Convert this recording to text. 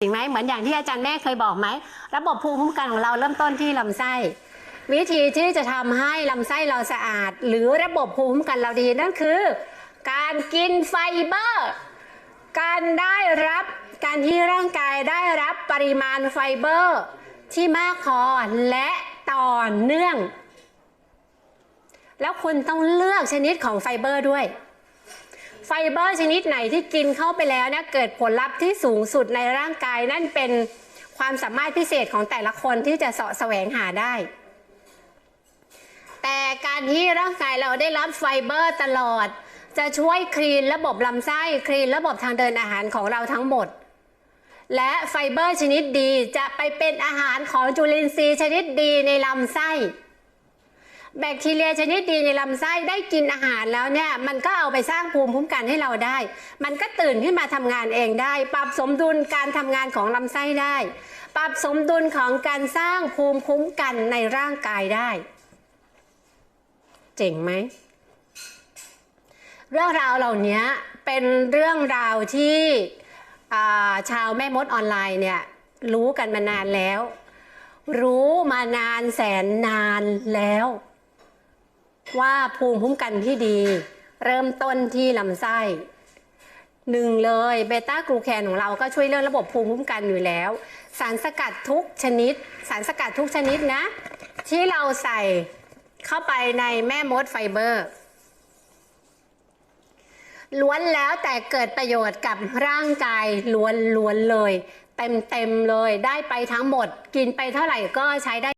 จริงไหมเหมือนอย่างที่อาจารย์แม่เคยบอกไหม ระบบภูมิคุ้มกันของเราเริ่มต้นที่ลำไส้ วิธีที่จะทำให้ลำไส้เราสะอาด หรือระบบภูมิคุ้มกันเราดีนั่นคือ การกินไฟเบอร์ การได้รับการที่ร่างกายได้รับปริมาณไฟเบอร์ ที่มากพอและต่อเนื่อง แล้วคุณต้องเลือกชนิดของไฟเบอร์ด้วย ไฟเบอร์ชนิดไหนที่กินเข้าไปแล้วนะเกิดผลลัพธ์ที่สูงสุดในร่างกาย นั่นเป็นความสามารถพิเศษของแต่ละคนที่จะเสาะแสวงหาได้ แต่การที่ร่างกายเราได้รับไฟเบอร์ตลอด จะช่วยคลีนระบบลำไส้คลีนระบบทางเดินอาหารของเราทั้งหมด และไฟเบอร์ชนิดดีจะไปเป็นอาหารของจุลินทรีย์ชนิดดีในลำไส้ แบคทีเรียชนิดดีในลำไส้ได้กินอาหารแล้วเนี่ยมันก็เอาไปสร้างภูมิคุ้มกันให้เราได้ มันก็ตื่นขึ้นมาทำงานเองได้ ปรับสมดุลการทำงานของลำไส้ได้ ปรับสมดุลของการสร้างภูมิคุ้มกันในร่างกายได้ เจ๋งไหมเรื่องราวเหล่านี้เป็นเรื่องราวที่าชาวแม่มดออนไลน์เนี่ยรู้กันมานานแล้ว รู้มานานแสนนานแล้ว ว่าภูมิคุ้มกันที่ดี เริ่มต้นที่ลำไส้หนึ่งเลยเบต้ากลูแคนของเราก็ช่วยเรื่องระบบภูมิคุ้มกันอยู่แล้ว สารสกัดทุกชนิด สารสกัดทุกชนิดนะ ที่เราใส่เข้าไปในแม่มดไฟเบอร์ล้วนแล้วแต่เกิดประโยชน์กับร่างกายล้วนๆเลย เต็มๆเลยได้ไปทั้งหมด กินไปเท่าไหร่ก็ใช้ได้